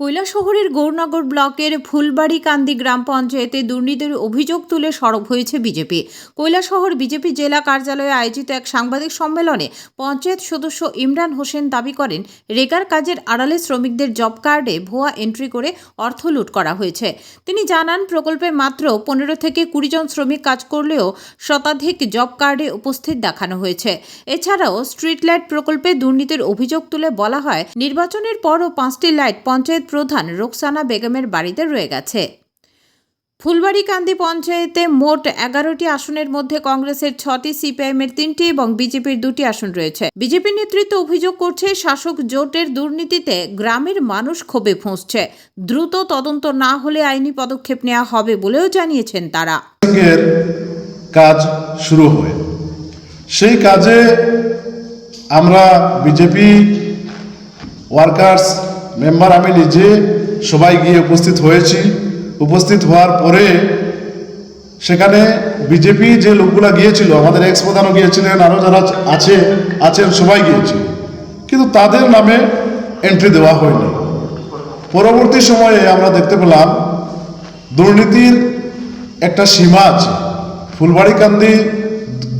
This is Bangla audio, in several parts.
কৈলাসহরের গৌরনগর ব্লকের ফুলবাড়িকান্দি গ্রাম পঞ্চায়েতে দুর্নীতির অভিযোগ তুলে সরব হয়েছে বিজেপি। কৈলাসহর বিজেপি জেলা কার্যালয়ে আয়োজিত এক সাংবাদিক সম্মেলনে পঞ্চায়েত সদস্য ইমরান হোসেন দাবি করেন, রেগার কাজের আড়ালে শ্রমিকদের জব কার্ডে ভুয়া এন্ট্রি করে অর্থ লুট করা হয়েছে। তিনি জানান, প্রকল্পে মাত্র পনেরো থেকে কুড়ি জন শ্রমিক কাজ করলেও শতাধিক জব কার্ডে উপস্থিত দেখানো হয়েছে। এছাড়াও স্ট্রিট লাইট প্রকল্পে দুর্নীতির অভিযোগ তুলে বলা হয়, নির্বাচনের পরও পাঁচটি লাইট পঞ্চায়েত প্রধান রোকসানা বেগমের বাড়িতে রয়ে গেছে। ফুলবাড়িকান্দি পঞ্চায়েতে মোট এগারোটি আসনের মধ্যে কংগ্রেসের ছটি, সিপিআইএমের তিনটি এবং বিজেপির দুটি আসন রয়েছে। বিজেপি নেতৃত্ব অভিযোগ করছে, শাসক জোটের দুর্নীতিতে গ্রামের মানুষ ক্ষোভে ফুঁসছে। দ্রুত তদন্ত না হলে আইনি পদক্ষেপ নেওয়া হবে বলেও জানিয়েছেন তারা। কাজ শুরু হয়। সেই কাজে আমরা বিজেপি ওয়ার্কার্স মেম্বার আমি নিজে সবাই গিয়ে উপস্থিত হয়েছি। উপস্থিত হওয়ার পরে সেখানে বিজেপি যে লোকগুলা গিয়েছিল, আমাদের এক্স প্রধানও গিয়েছিলেন, আরও যারা আছে, আছেন, সবাই গিয়েছিল। কিন্তু তাদের নামে এন্ট্রি দেওয়া হয়নি। পরবর্তী সময়ে আমরা দেখতে পেলাম দুর্নীতির একটা সীমা আছে। ফুলবাড়িকান্দি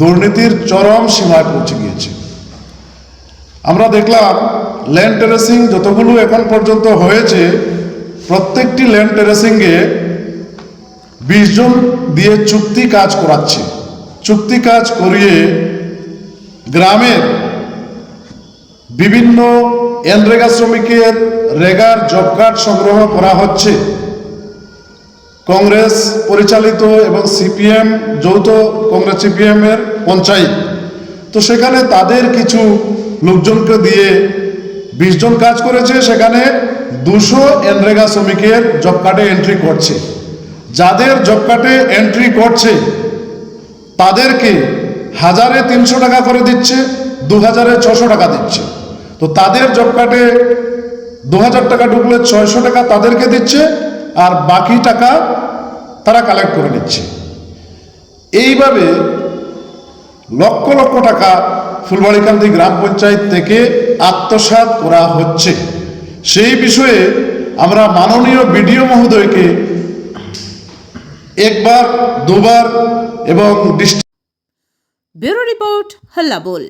দুর্নীতির চরম সীমায় পৌঁছে গিয়েছে। আমরা দেখলাম ল্যান্ড টেরেসিং যতগুলো এখন পর্যন্ত হয়েছে, প্রত্যেকটি ল্যান্ড টেরেসিংয়ে বিশ জন দিয়ে চুক্তি কাজ করাচ্ছে। চুক্তি কাজ করিয়ে গ্রামের বিভিন্ন এনরেগা শ্রমিকের রেগার জব কার্ড সংগ্রহ করা হচ্ছে। কংগ্রেস পরিচালিত এবং সিপিএম, যৌথ কংগ্রেস সিপিএম এর পঞ্চায়েত। তো সেখানে তাদের কিছু লোকজনকে দিয়ে বিশ জন কাজ করেছে, সেখানে দুশো এনরেগা শ্রমিকের জব কার্ডে এন্ট্রি করছে। যাদের জব কার্ডে এন্ট্রি করছে, তাদেরকে হাজারে তিনশো টাকা করে দিচ্ছে দু হাজারে ছশো টাকা দিচ্ছে। তো তাদের জব কার্ডে দু হাজার টাকা ঢুকলে ছয়শো টাকা তাদেরকে দিচ্ছে, আর বাকি টাকা তারা কালেক্ট করে নিচ্ছে। এইভাবে লক্ষ লক্ষ টাকা ফুলবাড়িকান্দি গ্রাম পঞ্চায়েত থেকে আত্মসাত করা হচ্ছে। সেই বিষয়ে আমরা মাননীয় বিডিও মহোদয়কে একবার, দুবার এবং ব্যুরো রিপোর্ট হল্লা বল।